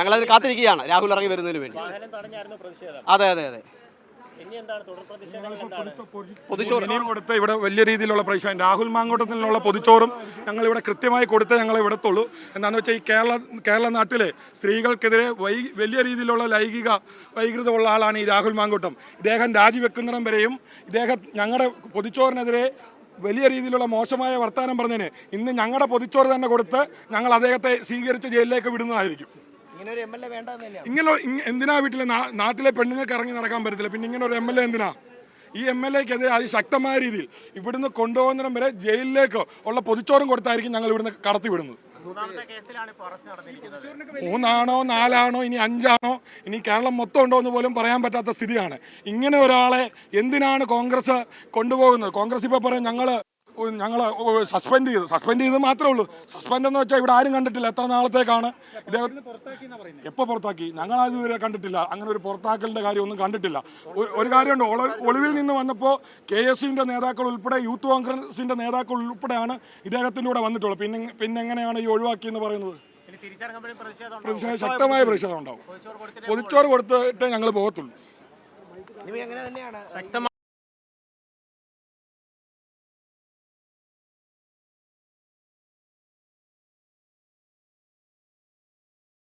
ഞങ്ങളത് കാത്തിരിക്കുകയാണ്. രാഹുൽ ഇറങ്ങി വരുന്നതിന് വേണ്ടി. അതെ അതെ അതെ. ഇനി എന്താണ് തുടർ പ്രതിഷേധങ്ങൾ എന്താണ്? പൊതുച്ചോറ്. ഇനിയും കൊടുത്ത് ഇവിടെ വലിയ രീതിയിലുള്ള പ്രതിഷേധം രാഹുൽ മാങ്കോട്ടത്തിനുള്ള പൊതിച്ചോറും ഞങ്ങൾ ഇവിടെ കൃത്യമായി കൊടുത്ത് ഞങ്ങൾ ഇവിടത്തുള്ളൂ എന്താണെന്ന് വെച്ചാൽ ഈ കേരള കേരള നാട്ടിലെ സ്ത്രീകൾക്കെതിരെ വൈ വലിയ രീതിയിലുള്ള ലൈംഗിക വൈകൃതമുള്ള ആളാണ് ഈ രാഹുൽ മാങ്കോട്ടം. ഇദ്ദേഹം രാജിവെക്കുന്നിടം വരെയും ഇദ്ദേഹം ഞങ്ങളുടെ പൊതിച്ചോറിനെതിരെ വലിയ രീതിയിലുള്ള മോശമായ വർത്തമാനം പറഞ്ഞതിന് ഇന്ന് ഞങ്ങളുടെ പൊതിച്ചോറ് തന്നെ കൊടുത്ത് ഞങ്ങൾ അദ്ദേഹത്തെ സ്വീകരിച്ച് ജയിലിലേക്ക് വിടുന്നതായിരിക്കും. ഇങ്ങനെ എന്തിനാ വീട്ടിലെ നാട്ടിലെ പെണ്ണുങ്ങൾക്ക് ഇറങ്ങി നടക്കാൻ പറ്റത്തില്ല? പിന്നെ ഇങ്ങനെ ഒരു എം എൽ എ എന്തിനാ? ഈ എം എൽ എക്കെതിരെ അതിശക്തമായ രീതിയിൽ ഇവിടുന്ന് കൊണ്ടുപോകുന്നിടം വരെ ജയിലിലേക്ക് ഉള്ള പൊതിച്ചോറും കൊടുത്തായിരിക്കും ഞങ്ങൾ ഇവിടുന്ന് കടത്തി വിടുന്നത്. കേസിലാണ് ഇപ്പോൾ അറസ്റ്റ് മൂന്നാണോ നാലാണോ ഇനി അഞ്ചാണോ ഇനി കേരളം മൊത്തം ഉണ്ടോ എന്ന് പോലും പറയാൻ പറ്റാത്ത സ്ഥിതിയാണ്. ഇങ്ങനെ ഒരാളെ എന്തിനാണ് കോൺഗ്രസ് കൊണ്ടുപോകുന്നത്? കോൺഗ്രസ് ഇപ്പോൾ പറയും ഞങ്ങൾ ഞങ്ങൾ സസ്പെൻഡ് ചെയ്തു. സസ്പെൻഡ് ചെയ്ത് മാത്രമേ ഉള്ളൂ. സസ്പെൻഡ് എന്ന് വെച്ചാൽ ഇവിടെ ആരും കണ്ടിട്ടില്ല. എത്ര നാളത്തേക്കാണ്? ഇദ്ദേഹം എപ്പോൾ പുറത്താക്കി? ഞങ്ങൾ ഇതുവരെ കണ്ടിട്ടില്ല. അങ്ങനെ ഒരു പുറത്താക്കലിന്റെ കാര്യമൊന്നും കണ്ടിട്ടില്ല. ഒരു- കാര്യമുണ്ട്. ഒളിവിൽ നിന്ന് വന്നപ്പോൾ കെ എസ് യുവിന്റെ നേതാക്കൾ ഉൾപ്പെടെ യൂത്ത് കോൺഗ്രസിന്റെ നേതാക്കൾ ഉൾപ്പെടെയാണ് ഇദ്ദേഹത്തിന്റെ കൂടെ വന്നിട്ടുള്ളത്. പിന്നെ പിന്നെ എങ്ങനെയാണ് ഈ ഒഴിവാക്കിയെന്ന് പറയുന്നത്? പ്രതിഷേധം ശക്തമായ പ്രതിഷേധം ഉണ്ടാവും. പൊതിച്ചോറ് കൊടുത്തിട്ട് ഞങ്ങൾ പോകത്തുള്ളൂ. ഇനി അങ്ങനെ തന്നെയാണ്. ശക്തമായ